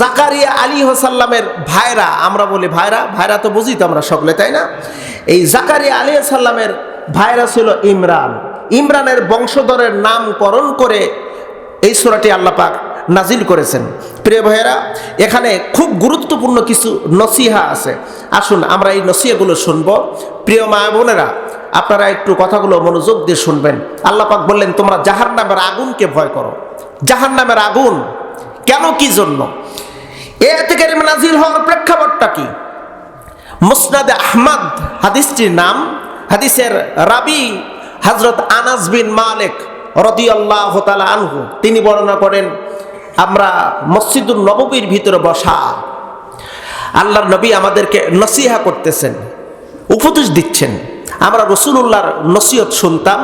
জাকারিয়া আলী হোসাল্লামের ভাইরা, আমরা বলি ভাইরা ভাইরা তো বুঝি তো আমরা সকলে, তাই না? এই জাকারিয়া আলী সাল্লামের ভাইরা ছিল ইমরান। ইমরানের বংশধরের নামকরণ করে এই সুরাটি আল্লাপাক নাজিল করেছেন। প্রিয় ভাইয়েরা, এখানে খুব গুরুত্বপূর্ণ কিছু নসিহা আছে। আসুন, আমরা এই নসিহাগুলো শুনব। প্রিয় মা বোনেরা, আপনারা একটু কথাগুলো মনোযোগ দিয়ে শুনবেন। আল্লাপাক বললেন, তোমরা জাহার নামের আগুনকে ভয় করো। জাহার নামের আগুন কেন কি জন্য? এ থেকে নাজিল হওয়ার প্রেক্ষাপটটা কি? মুসনাদে আহমদ হাদিসটির নাম, হাদিসের রাবি হজরত আনাস বিন মালিক রদি আল্লাহ আনহু, তিনি বর্ণনা করেন, আমরা মসজিদুল নববীর ভিতরে বসা। আল্লাহর নবী আমাদেরকে নসিহা করতেছেন, উপদেশ দিচ্ছেন। আমরা রসুল্লাহর নসিহত শুনতাম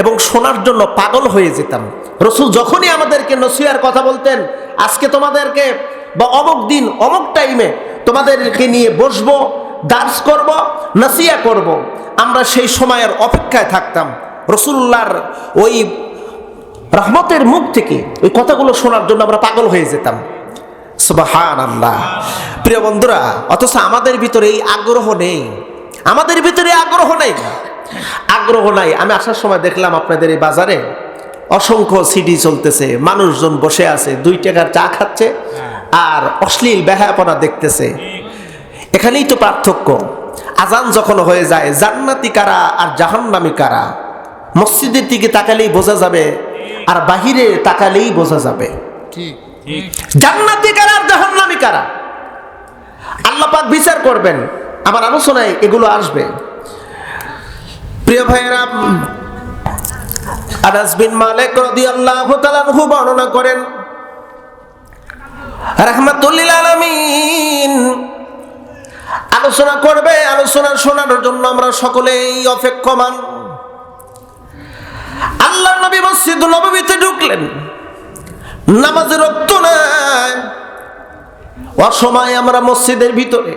এবং শোনার জন্য পাগল হয়ে যেতাম। রসুল যখনই আমাদেরকে নসিহার কথা বলতেন, আজকে তোমাদেরকে বা অমুক দিন, অমুক টাইমে তোমাদেরকে নিয়ে বসবো দার্স করব নসিয়া করব। আমরা সেই সময়ের অপেক্ষায় থাকতাম। রসুল্লাহর ওই রহমতের মুখ থেকে ওই কথাগুলো শোনার জন্য আমরা পাগল হয়ে যেতাম। সুবাহান আল্লাহ প্রিয় বন্ধুরা, অথচ আমাদের ভিতরে এই আগ্রহ নেই। আমাদের ভিতরে আগ্রহ নেই। আগ্রহ নাই। আমি আসার সময় দেখলাম আপনাদের এই বাজারে অসংখ্য সিডি চলতেছে মানুষজন বসে আছে দুই টাকার চা খাচ্ছে আর অশ্লীল বেহায়াপনা দেখতেছে। এখানেই তো পার্থক্য। আজান যখন হয়ে যায় জান্নাতি কারা আর জাহান্নামি কারা? মসজিদের দিকে তাকালেই বোঝা যাবে আর বাহিরে তাকালেই বোঝা যাবে। ঠিক জান্নাতি কারা আর জাহান্নামি কারা? আল্লাপাক বিচার করবেন। আমার আলোচনায় এগুলো আসবে। প্রিয় ভাইয়েরা আনাস বিন মালিক রাদিয়াল্লাহু তাআলা আনহু বর্ণনা করেন, রাহমাতুল্লিল আলামিন। আলোচনা করবে, আলোচনা শোনার জন্য আমরা সকলেই অপেক্ষমান। আল্লাহ নবী মসজিদ নববীতে ঢুকলেন। নামাজের রক্ত নাই অসময় আমরা মসজিদের ভিতরে।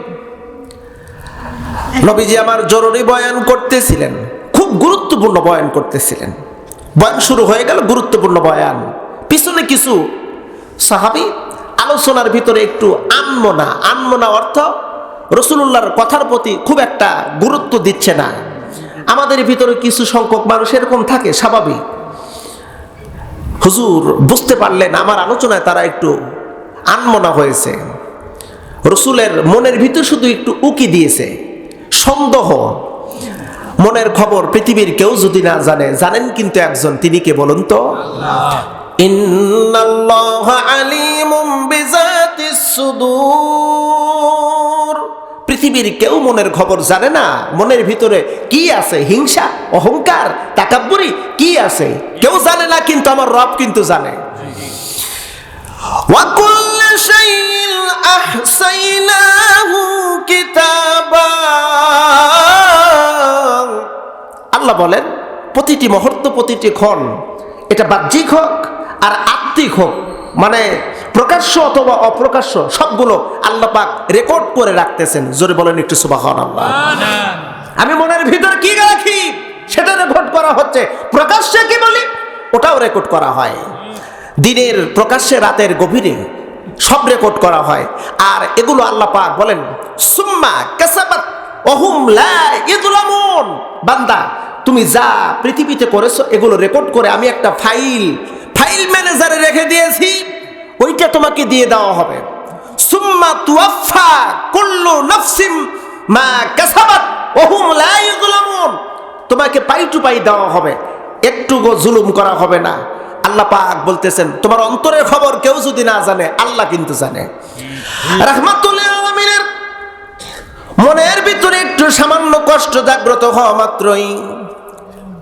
নবীজি আমার জরুরি বয়ান করতেছিলেন, খুব গুরুত্বপূর্ণ বয়ান করতেছিলেন। বয়ান শুরু হয়ে গেল গুরুত্বপূর্ণ বয়ান। পিছনে কিছু সাহাবি আলোচনার ভিতরে একটু আনমনা আনমনা অর্থ রসুল্লাহর কথার প্রতি খুব একটা গুরুত্ব দিচ্ছে না। আমাদের ভিতরে কিছু সংখ্যক মানুষ এরকম থাকে, স্বাভাবিক। হুজুর, বুঝতে পারলেন আমার আলোচনায় তারা একটু আনমনা হয়েছে। রসুলের মনের ভিতর শুধু একটু উকি দিয়েছে। সন্দেহ মনের খবর পৃথিবীর কেউ যদি না জানে জানেন কিন্তু একজন তিনি কে বলুন তো ইন্নাল্লাহ আলিমুম বিজাতিস সুদূর পৃথিবীর কেউ মনের খবর জানে না মনের ভিতরে কি আছে হিংসা অহংকার তাকাব্বুরি কি আছে কেউ জানে না কিন্তু আমার রব কিন্তু জানে وكل شيء أحصيناه كتابا আল্লাহ বলেন প্রতিটি মুহূর্ত প্রতিটি ক্ষণ এটা বাহ্যিক হোক আর আত্মিক হোক মানে প্রকাশ্য অথবা অপ্রকাশ্য সবগুলো আল্লাহ পাক রেকর্ড করে রাখতেছেন। জোরে বলেন একটু সুবাহন আল্লাহ আমি মনের ভিতর কি রাখি? সেটা রেকর্ড করা হচ্ছে। প্রকাশ্যে কি বলি? ওটাও রেকর্ড করা হয়। দিনের প্রকাশ্যে রাতের গভীরে সব রেকর্ড করা হয়। আর এগুলো আল্লাহ পাক বলেন সুম্মা কাসাবাত অহুম লা ইযলামুন। বান্দা তুমি যা পৃথিবীতে করেছ, এগুলো রেকর্ড করে আমি একটা ফাইল ফাইল ম্যানেজারে রেখে দিয়েছি, ওইটা তোমাকে দিয়ে দেওয়া হবে। সুম্মা তুয়াফা কুল্লু নাফসিম মা কাসাবাত ওহুম লা তোমাকে পাই টু পাই দেওয়া হবে একটু জুলুম করা হবে না। আল্লাহ পাক বলতেছেন, তোমার অন্তরের খবর কেউ যদি না জানে, আল্লাহ কিন্তু জানে। মনের ভিতরে একটু সামান্য কষ্ট জাগ্রত হওয়া মাত্রই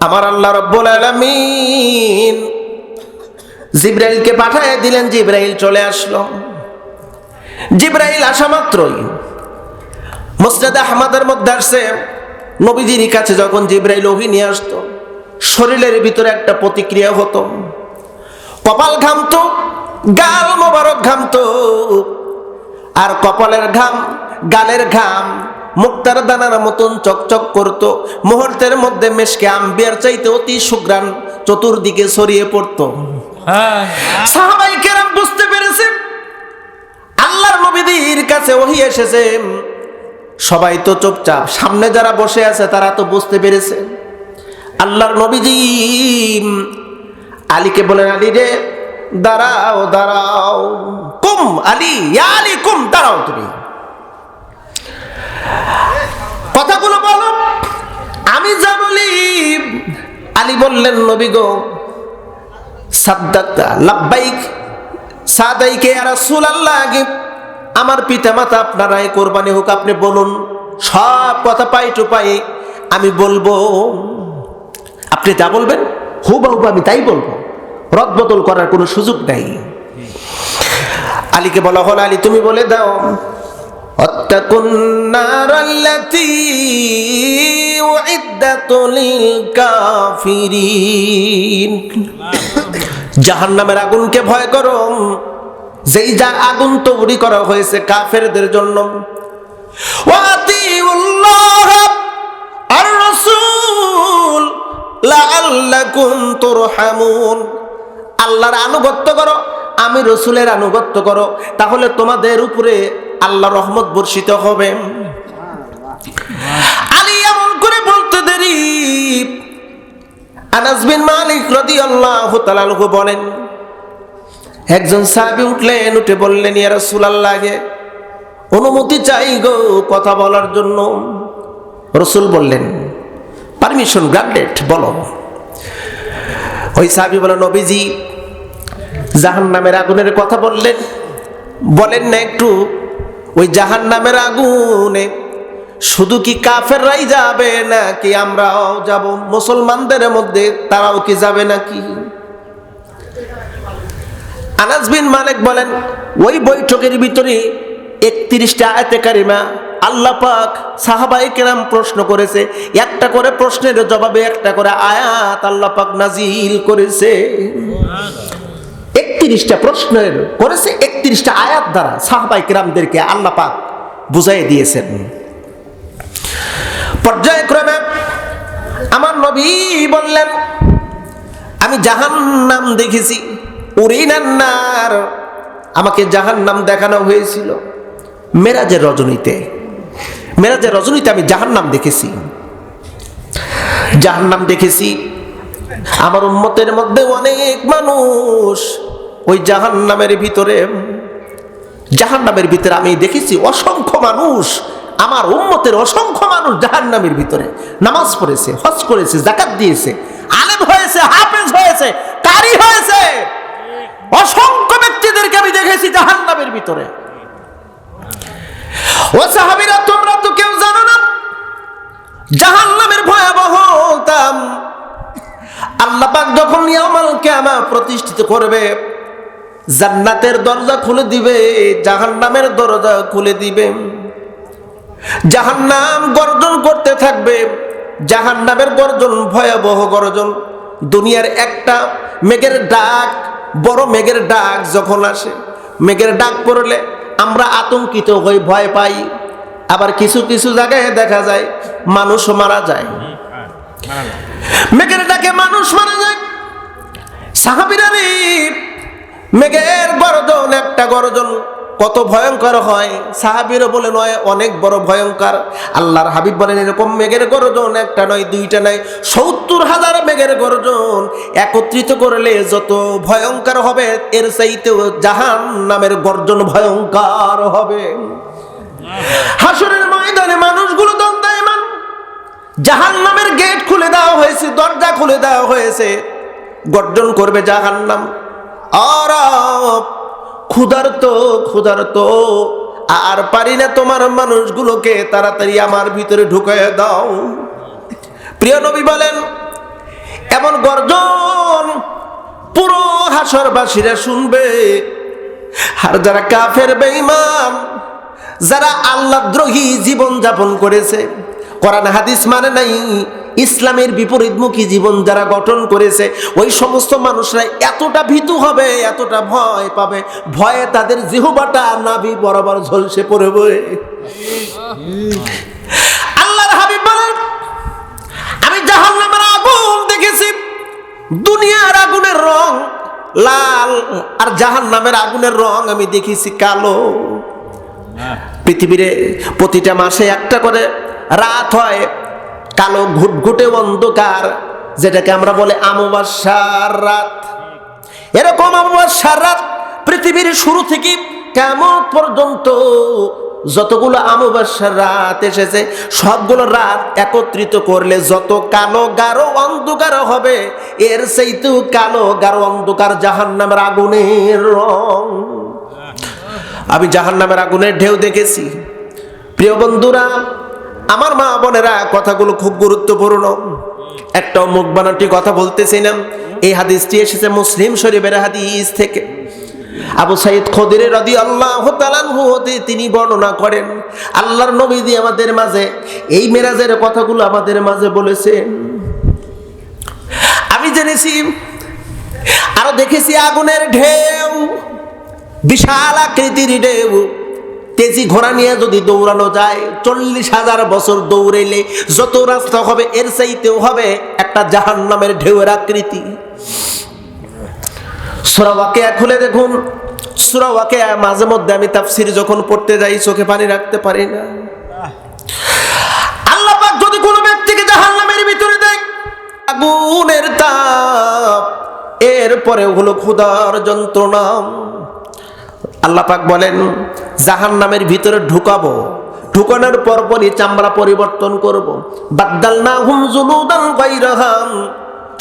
আমার আল্লাহ রব্বুল আলামিন জিব্রাইলকে পাঠায় দিলেন, জিব্রাইল চলে আসলো। জিব্রাইল আসা মাত্রই। মুসনাদ আহমদের মধ্যে আসছে। নবীজির কাছে যখন জিব্রাইল ওহি নিয়ে আসতো, শরীরের ভিতরে একটা প্রতিক্রিয়া হতো। কপাল ঘামতো, গাল মোবারক ঘামতো। আর কপালের ঘাম, গালের ঘাম মুক্তার দানার মতন চকচক করত। মুহূর্তের মধ্যে মেশকে আম্বিয়ার চাইতে অতি সুগ্রাণ চতুর্দিকে ছড়িয়ে পড়তো। সাহাবাই কেরাম বুঝতে পেরেছে আছে ওহি এসেছে। সবাই তো চুপচাপ সামনে যারা বসে আছে তারা তো বুঝতে পেরেছে। আল্লাহর নবীজি আলীকে বলেন আলী রে দাঁড়াও দাঁড়াও। কুম আলী আলী কুম দাঁড়াও তুমি। কথাগুলো বলো। আমি যা বলি, আলী বললেন, নবী গো আমার পিতা মাতা আপনারাই কোরবানি হোক, আপনি বলুন, সব কথা পাই টু পাই আমি বলব। আপনি যা বলবেন হুবা হুবা আমি তাই বলব। রদবদল করার কোনো সুযোগ নাই। আলীকে বলা হল, আলী, তুমি বলে দাও واتقوا النار التي أعدت للكافرين জাহান্নামের আগুনকে ভয় করো যেই যা আগুন তৈরি করা হয়েছে কাফেরদের জন্য ওয়াতিউল্লাহ আর রাসূল লাআল্লাকুম তুরহামুন আল্লাহর আনুগত্য করো আমি রসুলের আনুগত্য করো তাহলে তোমাদের উপরে আল্লাহ রহমত বর্ষিত হবে। আলী এমন করে বলতে দেরি। আনাস বিন মালিক রাদিয়াল্লাহু তাআলা আনহু বলেন, একজন সাহাবী উঠলেন, উঠে বললেন, ইয়া রাসূলুল্লাহকে অনুমতি চাই গো কথা বলার জন্য। রসুল বললেন পারমিশন গ্রান্টেড বলো। ওই সাহাবী বলেন নবীজি জাহান নামের আগুনের কথা বললেন। বলেন না একটু। ওই জাহান নামের আগুনে শুধু কি কাফেররাই যাবে নাকি আমরাও যাব? মুসলমানদের মধ্যে তারাও কি যাবে নাকি? আনাস বিন মালিক বলেন, ওই বৈঠকের ভিতরে একত্রিশটা আয়তে কারিমা আল্লাহ পাক সাহাবাই কেরাম প্রশ্ন করেছে। একটা করে প্রশ্নের জবাবে একটা করে আয়াত আল্লাহ পাক নাজিল করেছে। একত্রিশটা প্রশ্নের করেছে, একত্রিশটা আয়াত দ্বারা সাহাবাই কেরামদেরকে আল্লাহ পাক বুঝাই দিয়েছেন। পর্যায়ক্রমে আমার নবী বললেন, আমি জাহান নাম দেখেছি, উরিনান্নার, আমাকে জাহান নাম দেখানো হয়েছিল মেরাজের রজনীতে। মেরাজের রজনীতে আমি জাহান নাম দেখেছি। জাহান নাম দেখেছি, আমার উন্মতের মধ্যে অনেক মানুষ ওই জাহান নামের ভিতরে জাহান নামের ভিতরে আমি দেখেছি অসংখ্য মানুষ, আমার উম্মতের অসংখ্য মানুষ জাহান নামের ভিতরে। নামাজ পড়েছে, হজ করেছে জাকাত দিয়েছে, আলেম হয়েছে, হাফেজ হয়েছে, কারি হয়েছে। অসংখ্য ব্যক্তিদেরকে আমি দেখেছি জাহান নামের ভিতরে। ও সাহাবিরা, তোমরা তো কেউ জানো না জাহান নামের ভয়াবহ দাম আল্লাহ পাক যখন ইয়ামাল কিয়ামা প্রতিষ্ঠিত করবে জান্নাতের দরজা খুলে দিবে জাহান্নামের দরজা খুলে দিবে। জাহান্নাম গর্জন করতে থাকবে জাহান্নামের গর্জন ভয়াবহ গর্জন। দুনিয়ার একটা মেঘের ডাক বড় মেঘের ডাক যখন আসে মেঘের ডাক পড়লে আমরা আতঙ্কিত হই ভয় পাই। আবার কিছু কিছু জায়গায় দেখা যায় মানুষ মারা যায়। মেঘের ডাকে মানুষ মারা যায়। সাহাবিরা মেঘের গর্জন একটা গর্জন কত ভয়ঙ্কর হয়। সাহাবিরও বলে, নয়, অনেক বড় ভয়ঙ্কর। আল্লাহর হাবিব বলেন, এরকম মেঘের গর্জন, একটা নয়, দুইটা নয়, সত্তর হাজার মেঘের গর্জন। একত্রিত করলে যত ভয়ঙ্কর হবে, এর চাইতেও জাহান নামের গর্জন ভয়ঙ্কর হবে। হাসরের ময়দানে মানুষগুলো দ্বন্দ্বায়মান জাহান নামের গেট খুলে দেওয়া হয়েছে, দরজা খুলে দেওয়া হয়েছে। গর্জন করবে জাহান নাম আর ক্ষুধার্ত ক্ষুধার্ত। আর পারি না তোমার মানুষগুলোকে তাড়াতাড়ি আমার ভিতরে ঢুকায় দাও। প্রিয় নবী বলেন, এমন গর্জন পুরো হাসরবাসীরা শুনবে। আর যারা কাফের, বেঈমান, যারা আল্লাহ দ্রোহী জীবন যাপন করেছে, কোরআন, হাদিস মানে নাই। ইসলামের বিপরীতমুখী জীবন যারা গঠন করেছে ওই সমস্ত মানুষরা এতটা ভীতু হবে এতটা ভয় পাবে। ভয়ে তাদের জিহবাটা নাভি বরাবর ঝলসে পড়বে। আল্লাহর হাবিব বলেন আমি জাহান্নামের আগুন দেখেছি দুনিয়ার আগুনের রং লাল আর জাহান্নামের আগুনের রং আমি দেখেছি কালো। পৃথিবীরে প্রতিটা মাসে একটা করে রাত হয় কালো ঘুটঘুটে অন্ধকার, যেটাকে আমরা বলে আমাবাসার রাত। এরকম আমাবাসার রাত পৃথিবীর শুরু থেকে কেমন পর্যন্ত যতগুলো আমাবাসার রাত এসেছে, সবগুলো রাত একত্রিত করলে যত কালো গাঢ় অন্ধকার হবে, এর সেইতেও কালো গাঢ় অন্ধকার জাহান নামের আগুনের রং। আমি জাহান নামের আগুনের ঢেউ দেখেছি। প্রিয় বন্ধুরা আমার মা বোনেরা কথাগুলো খুব গুরুত্বপূর্ণ। একটা মুখ বানাটি কথা বলতেছিলাম। এই হাদিসটি এসেছে মুসলিম শরীফের হাদিস থেকে। আবু সাইদ খদিরে রদি আল্লাহ হতে তিনি বর্ণনা করেন, আল্লাহর নবী দিয়ে আমাদের মাঝে, এই মেরাজের কথাগুলো আমাদের মাঝে বলেছেন। আমি জেনেছি, আরও দেখেছি আগুনের ঢেউ, বিশাল আকৃতির ঢেউ। তেজি ঘোড়া নিয়ে যদি দৌড়ানো যায়, চল্লিশ হাজার বছর দৌড়েলে যত রাস্তা হবে, এর চাইতেও হবে একটা জাহান নামের ঢেউয়ের আকৃতি। সুরাওয়াকে খুলে দেখুন। সুরাওয়াকে মাঝে মধ্যে আমি তাফসির যখন পড়তে যাই, চোখে পানি রাখতে পারি না। আল্লাহ পাক যদি কোনো ব্যক্তিকে জাহান নামের ভিতরে দেয়, আগুনের তাপ এরপরে হলো ক্ষুধার যন্ত্রণা। আল্লাহ পাক বলেন জাহান নামের ভিতরে ঢুকাবো। ঢুকানোর পরপরই চামড়া পরিবর্তন করব। বাদ্দাল না হুম জুলুদান গাইরাহাম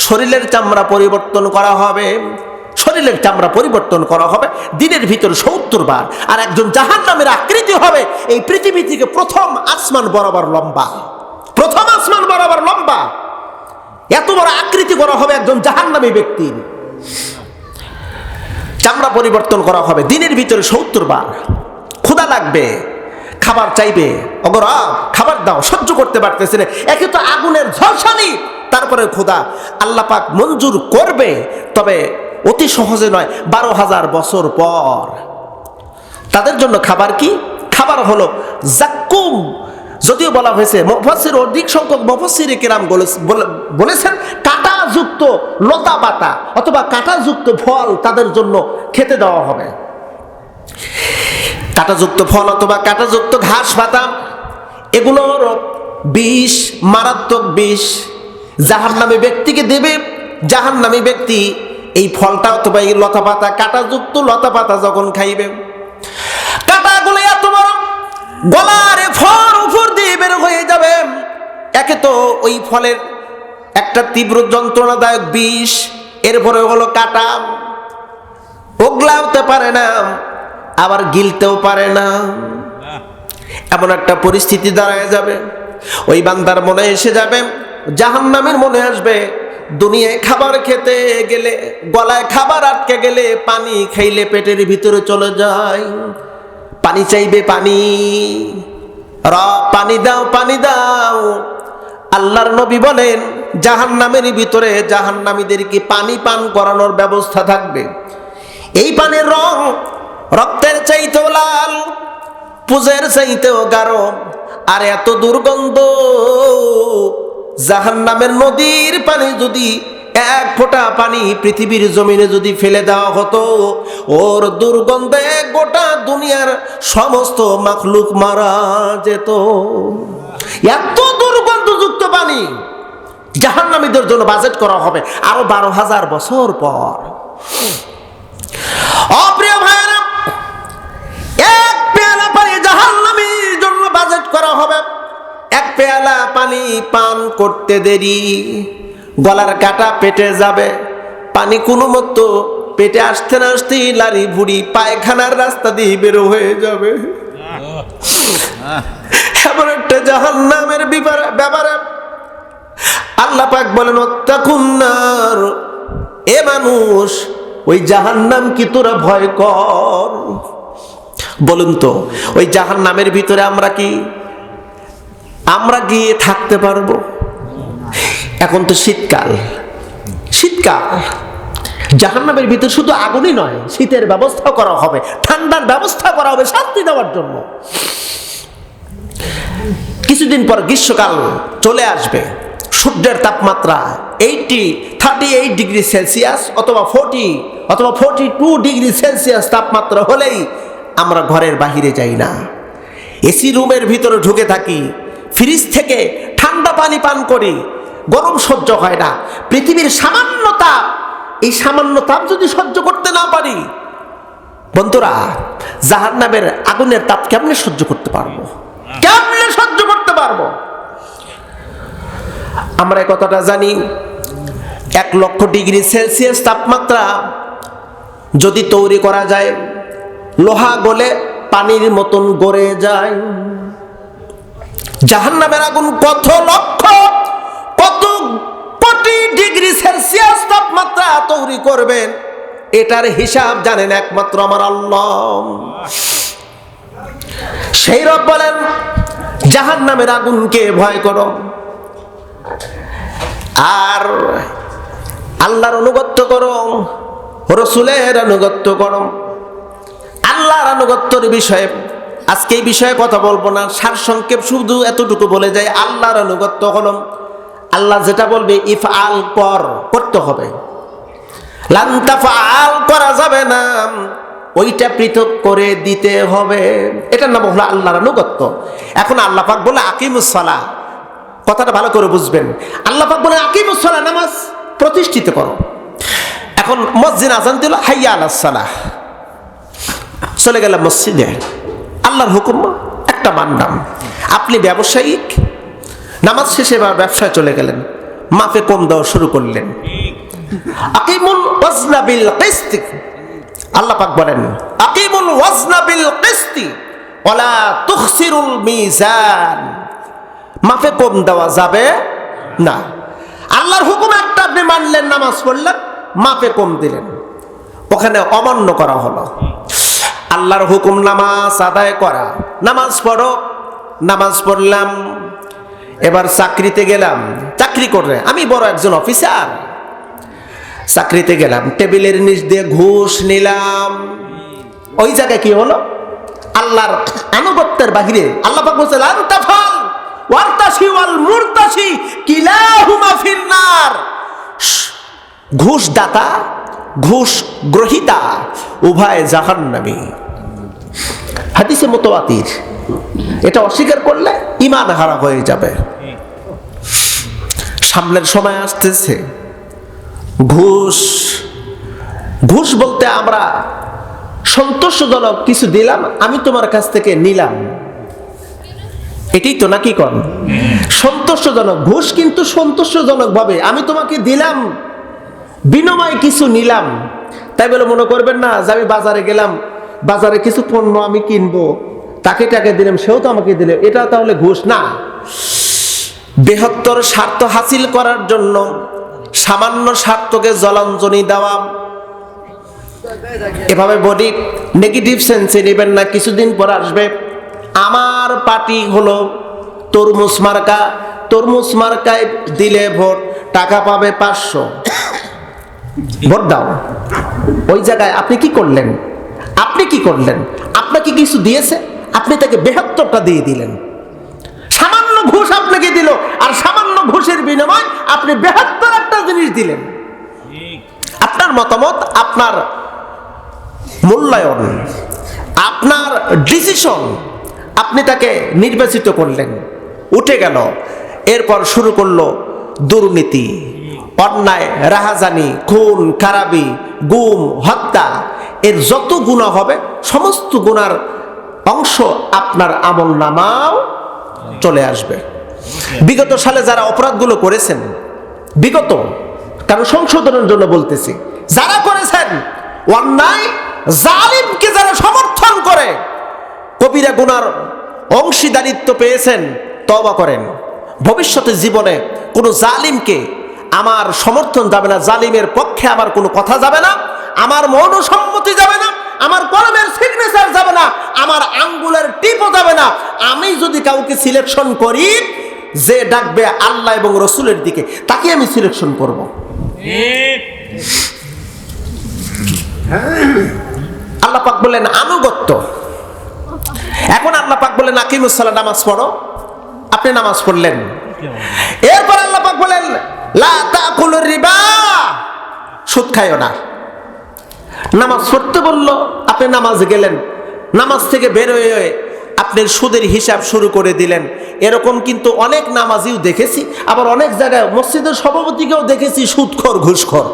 শরীরের চামড়া পরিবর্তন করা হবে। শরীরের চামড়া পরিবর্তন করা হবে। দিনের ভিতরে সত্তর বার আর একজন জাহান নামের আকৃতি হবে। এই পৃথিবী থেকে প্রথম আসমান বরাবর লম্বা। প্রথম আসমান বরাবর লম্বা। এত বড় আকৃতি করা হবে একজন জাহান্নামী ব্যক্তির চামড়া পরিবর্তন করা হবে। দিনের ভিতরে সত্তর বার। ক্ষুধা লাগবে, খাবার চাইবে অগরা খাবার দাও, সহ্য করতে পারতেছে না। একে তো আগুনের ঝলসানি, তারপরে ক্ষুধা। আল্লাহ পাক মঞ্জুর করবে, তবে অতি সহজে নয়, বারো হাজার বছর পর। তাদের জন্য খাবার কি? খাবার হলো জাক্কুম। যদিও বলা হয়েছে মফাসির অধিক সংখ্যক মফাসির কেরাম বলেছেন, কাঁটাযুক্ত লতা পাতা অথবা কাঁটাযুক্ত ফল তাদের জন্য খেতে দেওয়া হবে। কাঁটাযুক্ত ফল অথবা কাঁটাযুক্ত ঘাস পাতা এগুলোর বিষ, মারাত্মক বিষ। জাহান নামে ব্যক্তিকে দেবে জাহান নামে ব্যক্তি এই ফলটা অথবা এই লতা পাতা কাঁটাযুক্ত লতা পাতা যখন খাইবে, কাঁটাগুলো এত বড়, গলারে ফল উপর দিয়ে বের হয়ে যাবে। একে তো ওই ফলের একটা তীব্র যন্ত্রণাদায়ক বিষ, এরপরে হলো কাটা। ওগলাতে পারে না। আবার গিলতেও পারে না। এমন একটা পরিস্থিতি দাঁড়ায় যাবে। ওই বান্দার মনে এসে যাবে জাহান নামের মনে আসবে, দুনিয়ায় খাবার খেতে গেলে, গলায় খাবার আটকে গেলে পানি খাইলে পেটের ভিতরে চলে যায়। পানি চাইবে পানি। র পানি দাও পানি দাও। আল্লাহর নবী বলেন জাহান নামের ভিতরে জাহান নামীদেরকে পানি পান করানোর ব্যবস্থা থাকবে। এই পানির রং রক্তের চাইতেও লাল, পুজের চাইতেও গাঢ়, আর এত দুর্গন্ধ। জাহান নামের নদীর পানি যদি এক ফোঁটা পানি পৃথিবীর জমিনে যদি ফেলে দেওয়া হতো, ওর দুর্গন্ধে গোটা দুনিয়ার সমস্ত মাখলুক মারা যেত। এত দুর্গন্ধযুক্ত পানি জাহান্নামীদের জন্য বাজেট করা হবে আরও বারো হাজার বছর পর। পেয়ালা পানি পান করতে দেরি। গলার কাটা পেটে যাবে, পানি কোনো মতো পেটে আসতে না আসতেই লারি ভুড়ি পায়খানার রাস্তা দিয়ে বেরো হয়ে যাবে। এমন একটা জাহান নামের ব্যাপারে। আল্লাহ পাক বলেন অত্যাকুন্নার এ মানুষ, ওই জাহান নাম কি তোরা ভয় কর? বলুন তো, ওই জাহান নামের ভিতরে আমরা কি আমরা গিয়ে থাকতে পারব। এখন তো শীতকাল। শীতকাল। জাহান্নামের ভিতরে শুধু আগুনই নয়, শীতের ব্যবস্থা করা হবে, ঠান্ডার ব্যবস্থা করা হবে শান্তি দেওয়ার জন্য। কিছুদিন পর গ্রীষ্মকাল চলে আসবে, সূর্যের তাপমাত্রা eighty thirty eight degree Celsius অথবা ফোর্টি অথবা ফোর্টি টু ডিগ্রি সেলসিয়াস তাপমাত্রা হলেই আমরা ঘরের বাহিরে যাই না। এসি রুমের ভিতরে ঢুকে থাকি ফ্রিজ থেকে ঠান্ডা পানি পান করি, গরম সহ্য হয় না। পৃথিবীর সামান্য তাপ এই সামান্য তাপ যদি সহ্য করতে না পারি, বন্ধুরা জাহার নামের আগুনের তাপ কেমনে সহ্য করতে পারব? কেমনে সহ্য করতে পারব? আমরা কথাটা জানি, এক লক্ষ ডিগ্রি সেলসিয়াস তাপমাত্রা যদি তৈরি করা যায়, লোহা গলে পানির মতন গড়ে যায়। জাহান্নামের আগুন কত লক্ষ, কত কোটি ডিগ্রি সেলসিয়াস তাপমাত্রা তৈরি করবেন? এটার হিসাব জানেন একমাত্র আমার আল্লাহ। সেই রব বলেন, জাহান্নামের আগুনকে ভয় করো। আর আল্লাহর অনুগত্য করো, রসুলের অনুগত্য করো। আল্লাহর আনুগত্যর বিষয়ে আজকে এই বিষয়ে কথা বলব না। সার সংক্ষেপ শুধু এতটুকু বলে যায়, আল্লাহর আনুগত্য হলো আল্লাহ যেটা বলবে ইফ আল কর করতে হবে। লান্তাফা আল করা যাবে না। ওইটা পৃথক করে দিতে হবে। এটার নাম হলো আল্লাহর আনুগত্য। এখন আল্লাহ পাক বলে আকিমুসলা কথাটা ভালো করে বুঝবেন। আল্লাহ পাক বলে আকিমুসলা নামাজ প্রতিষ্ঠিত করো। এখন মসজিদ আজান দিল, হাইয়া আলাহ সালাহ। চলে গেলাম মসজিদে। আল্লাহর হুকুম একটা মানলাম আপনি ব্যবসায়িক, নামাজ শেষে বা ব্যবসায় চলে গেলেন, মাপে কম দেওয়া শুরু করলেন। আকিমুল ওয়াজনা বিল কিস্তি। আল্লাহ পাক বলেন, আকিমুল ওয়াজনা বিল কিস্তি, ওয়ালা তুখসিরুল মিজান। মাপে কম দেওয়া যাবে না। আল্লাহর হুকুম একটা আপনি মানলেন, নামাজ পড়লেন, মাপে কম দিলেন। ওখানে অমান্য করা হলো। আল্লাহর হুকুম নামাজ আদায় করা। নামাজ পড়ো, নামাজ পড়লাম, এবার চাকরিতে গেলাম। চাকরি করলে আমি বড় একজন অফিসার। চাকরিতে গেলাম, টেবিলের নিচ দিয়ে ঘুষ নিলাম। ওই জায়গায় কি হলো? আল্লাহর আনুগত্যের বাহিরে আল্লাহ পাক বলছে লান তাফাল ওয়ারতাসি ওয়াল মুরতাসি কিলাহুমা ফিন্নার। ঘুষ দাতা ঘুষ গ্রহিতা উভয় জাহান্নামী। হাদিসে মোতোয়াতির এটা অস্বীকার করলে ইমান হারা হয়ে যাবে। সামনের সময় আসতেছে। ঘুষ। ঘুষ বলতে আমরা সন্তোষজনক কিছু দিলাম, আমি তোমার কাছ থেকে নিলাম। এটাই তো নাকি কন? সন্তোষজনক। ঘুষ কিন্তু সন্তোষজনক ভাবে আমি তোমাকে দিলাম, বিনিময় কিছু নিলাম। তাই বলে মনে করবেন না যে আমি বাজারে গেলাম বাজারে কিছু পণ্য আমি কিনবো, তাকে টাকা দিলাম, সেও তো আমাকে দিলে। এটা তাহলে ঘুষ না? বৃহত্তর স্বার্থ হাসিল করার জন্য সামান্য স্বার্থকে জলাঞ্জলি দেওয়া। এভাবে বলি নেগেটিভ সেন্সে নেবেন না, কিছুদিন পর আসবে। আমার পার্টি হলো তরমুজ মার্কা। তরমুজ মার্কায় দিলে ভোট, টাকা পাবে পাঁচশো। ভোট দাও। ওই জায়গায় আপনি কি করলেন? আপনি কি করলেন? আপনাকে কিছু দিয়েছে? আপনি তাকে বেহাত্তরটা দিয়ে দিলেন। সামান্য ঘুষ আপনাকে দিল, আর সামান্য ঘুষের বিনিময় আপনি বেহাত্তর একটা জিনিস দিলেন। আপনার মতামত, আপনার মূল্যায়ন, আপনার ডিসিশন আপনি তাকে নির্বাচিত করলেন। উঠে গেল, এরপর শুরু করল দুর্নীতি। অন্যায় রাহাজানি, খুন, খারাপি, গুম, হত্যা, এর যত গুণা হবে, সমস্ত গুণার অংশ আপনার আমল নামাও চলে আসবে। বিগত সালে যারা অপরাধগুলো করেছেন, বিগত, কারণ সংশোধনের জন্য বলতেছি, যারা করেছেন, অন্যায়, জালিমকে যারা সমর্থন করে, কবিরা গুনার অংশীদারিত্ব পেয়েছেন তবা করেন। ভবিষ্যতে জীবনে কোনো জালিমকে আমার সমর্থন যাবে না, জালিমের পক্ষে আমার কোনো কথা যাবে না, আমার মৌন সম্মতি যাবে না, আমার কলমের সিগনেচার যাবে না, আমার আঙ্গুলের টিপও যাবে না। আমি যদি কাউকে সিলেকশন করি, যে ডাকবে আল্লাহ এবং রসুলের দিকে, তাকে আমি সিলেকশন করব। আল্লাহ পাক বললেন, আনুগত্য। এখন আল্লাহ পাক বললেন আকিমুসাল্লাহ নামাজ পড়ো। আপনি নামাজ পড়লেন। এরপর আল্লাহ পাক বলেন রিবা। সুদ খাইও না। নামাজ পড়তে বলল, আপনি নামাজ গেলেন। নামাজ থেকে বের হয়ে আপনার সুদের হিসাব শুরু করে দিলেন। এরকম কিন্তু অনেক নামাজিও দেখেছি, আবার অনেক জায়গায় মসজিদের সভাপতিকেও দেখেছি, সুদখোর, ঘুষখোর।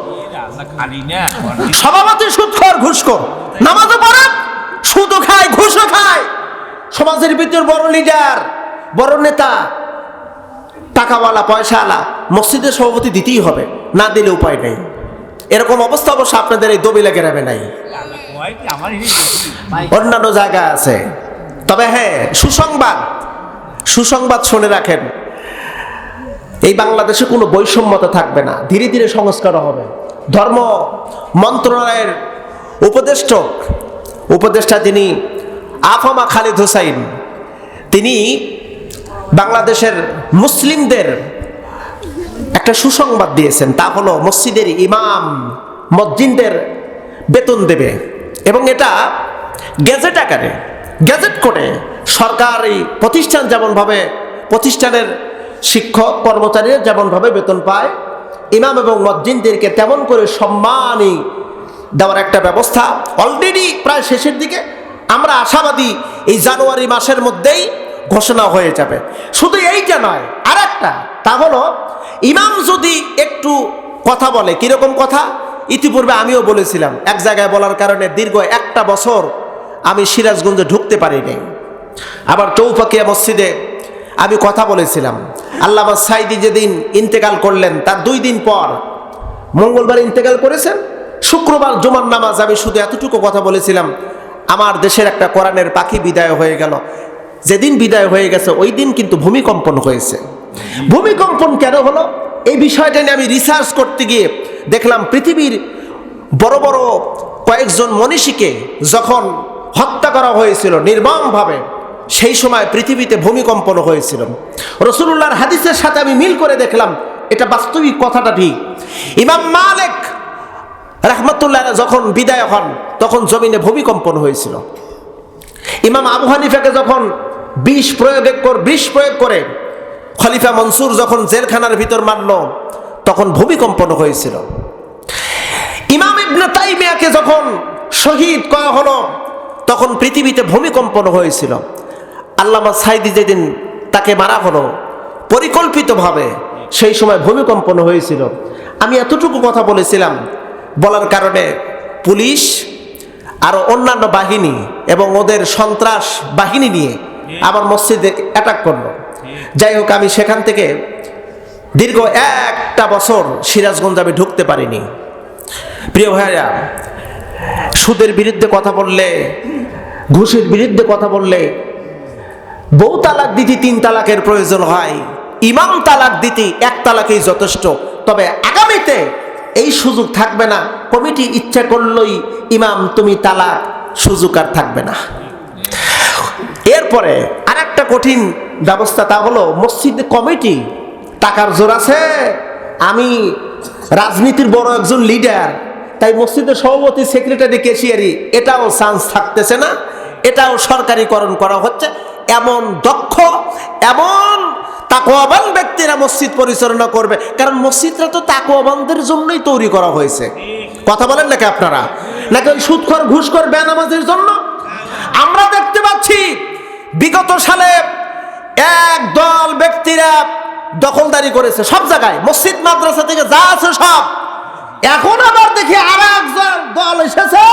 সভাপতি সুদখোর, ঘুষখোর। নামাজও পড়ে, সুদও খায়, ঘুষও খায়। সমাজের ভিতর বড় লিডার বড় নেতা টাকাওয়ালা, পয়সাওয়ালা মসজিদের সভাপতি দিতেই হবে, না দিলে উপায় নেই। এরকম অবস্থা অবশ্য আপনাদের এই দবিলা গ্রামে নাই। অন্যান্য জায়গা আছে। তবে হ্যাঁ সুসংবাদ সুসংবাদ শুনে রাখেন, এই বাংলাদেশে কোনো বৈষম্যতা থাকবে না, ধীরে ধীরে সংস্কার হবে। ধর্ম মন্ত্রণালয়ের উপদেষ্টক উপদেষ্টা যিনি আফামা খালিদ হোসাইন, তিনি বাংলাদেশের মুসলিমদের একটা সুসংবাদ দিয়েছেন, তা হলো মসজিদের ইমাম মসজিদদের বেতন দেবে। এবং এটা গ্যাজেট আকারে, গ্যাজেট করে সরকারি প্রতিষ্ঠান যেমনভাবে, প্রতিষ্ঠানের শিক্ষক কর্মচারীরা যেমনভাবে বেতন পায়, ইমাম এবং মসজিদদেরকে তেমন করে সম্মানই দেওয়ার একটা ব্যবস্থা। অলরেডি প্রায় শেষের দিকে আমরা আশাবাদী এই জানুয়ারি মাসের মধ্যেই ঘোষণা হয়ে যাবে। শুধু এইটা নয় আর একটা তা হলো, ইমাম যদি একটু কথা বলে, কীরকম কথা? ইতিপূর্বে আমিও বলেছিলাম, এক জায়গায় বলার কারণে দীর্ঘ একটা বছর আমি সিরাজগঞ্জে ঢুকতে পারিনি। আবার চৌফাকিয়া মসজিদে আমি কথা বলেছিলাম। আল্লামা সাইদি যেদিন ইন্তেকাল করলেন, তার দুই দিন পর মঙ্গলবার ইন্তেকাল করেছেন, শুক্রবার জুমার নামাজ আমি শুধু এতটুকু কথা বলেছিলাম, আমার দেশের একটা কোরআনের পাখি বিদায় হয়ে গেল। যেদিন বিদায় হয়ে গেছে, ওই দিন কিন্তু ভূমিকম্পন হয়েছে। ভূমিকম্পন কেন হলো? এই বিষয়টা নিয়ে আমি রিসার্চ করতে গিয়ে দেখলাম পৃথিবীর বড় বড় কয়েকজন মনীষীকে যখন হত্যা করা হয়েছিল নির্মমভাবে, সেই সময় পৃথিবীতে ভূমিকম্পন হয়েছিল। রসুল্লাহর হাদিসের সাথে আমি মিল করে দেখলাম, এটা বাস্তবিক কথাটা ঠিক। ইমাম মালিক রহমতুল্লাহ যখন বিদায় হন, তখন জমিনে ভূমিকম্পন হয়েছিল। ইমাম আবু হানিফাকে যখন বিষ প্রয়োগ বিষ প্রয়োগ করে খলিফা মনসুর যখন জেলখানার ভিতর মারল, তখন ভূমিকম্পন হয়েছিল। ইমাম ইবনে তাইমিয়াকে যখন শহীদ করা হলো, তখন পৃথিবীতে ভূমিকম্পন হয়েছিল। আল্লামা সাইদি যেদিন তাকে মারা হলো, পরিকল্পিতভাবে সেই সময় ভূমিকম্পন হয়েছিল। আমি এতটুকু কথা বলেছিলাম, বলার কারণে পুলিশ আরও অন্যান্য বাহিনী এবং ওদের সন্ত্রাস বাহিনী নিয়ে আমার মসজিদে অ্যাটাক করল। যাই হোক আমি সেখান থেকে দীর্ঘ একটা বছর সিরাজগঞ্জ আমি ঢুকতে পারিনি। প্রিয় ভাইয়া সুদের বিরুদ্ধে কথা বললে ঘুষের বিরুদ্ধে কথা বললে বউ তালাক দিতে তিন তালাকের প্রয়োজন হয়। ইমাম তালাক দিতে এক তালাকেই যথেষ্ট। তবে আগামীতে এই সুযোগ থাকবে না। কমিটি ইচ্ছা করলেই ইমাম তুমি তালাক সুযোগ আর থাকবে না। এরপরে আর একটা কঠিন ব্যবস্থা তা হলো মসজিদ কমিটি, টাকার জোর আছে। আমি রাজনীতির বড় একজন লিডার তাই মসজিদের সভাপতি সেক্রেটারি কেশিয়ারি, এটাও চান্স থাকতেছে না। এটাও সরকারিকরণ করা হচ্ছে। এমন দক্ষ, এমন তাকোয়াবান ব্যক্তিরা মসজিদ পরিচালনা করবে। কারণ মসজিদটা তো তাকোয়াবানদের জন্যই তৈরি করা হয়েছে। কথা বলেন নাকি আপনারা? নাকি ওই সুদখর ঘুষখর বেনামাজের জন্য? আমরা দেখতে পাচ্ছি বিগত সালে এক দল ব্যক্তিরা দখলদারি করেছে, সব জায়গায়। মসজিদ, মাদ্রাসা থেকে যা আছে সব। এখন আবার দেখি আর একজন দল এসেছে,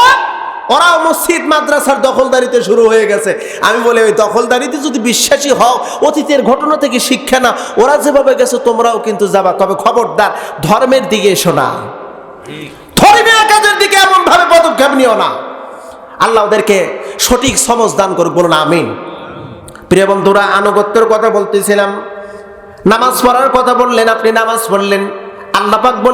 ওরাও মসজিদ, মাদ্রাসার দখলদারিতে শুরু হয়ে গেছে। আমি বলি, ওই দখলদারিতে যদি বিশ্বাসী হও, অতীতের ঘটনা থেকে শিক্ষা না ওরা যেভাবে গেছে, তোমরাও কিন্তু যাবা। তবে খবরদার, ধর্মের দিকে এসো না। ধর্মীয় কাজের দিকে এমন ভাবে পদক্ষেপ নিও না। আল্লাহ ওদেরকে সঠিক সমজ দান করুক, বলুন, আমিন। প্রিয় বন্ধুরা আনুগত্যের কথা বলতেছিলাম। নামাজ পড়ার কথা বললেন আপনি নামাজ পড়লেন। আল্লাপাক বললেন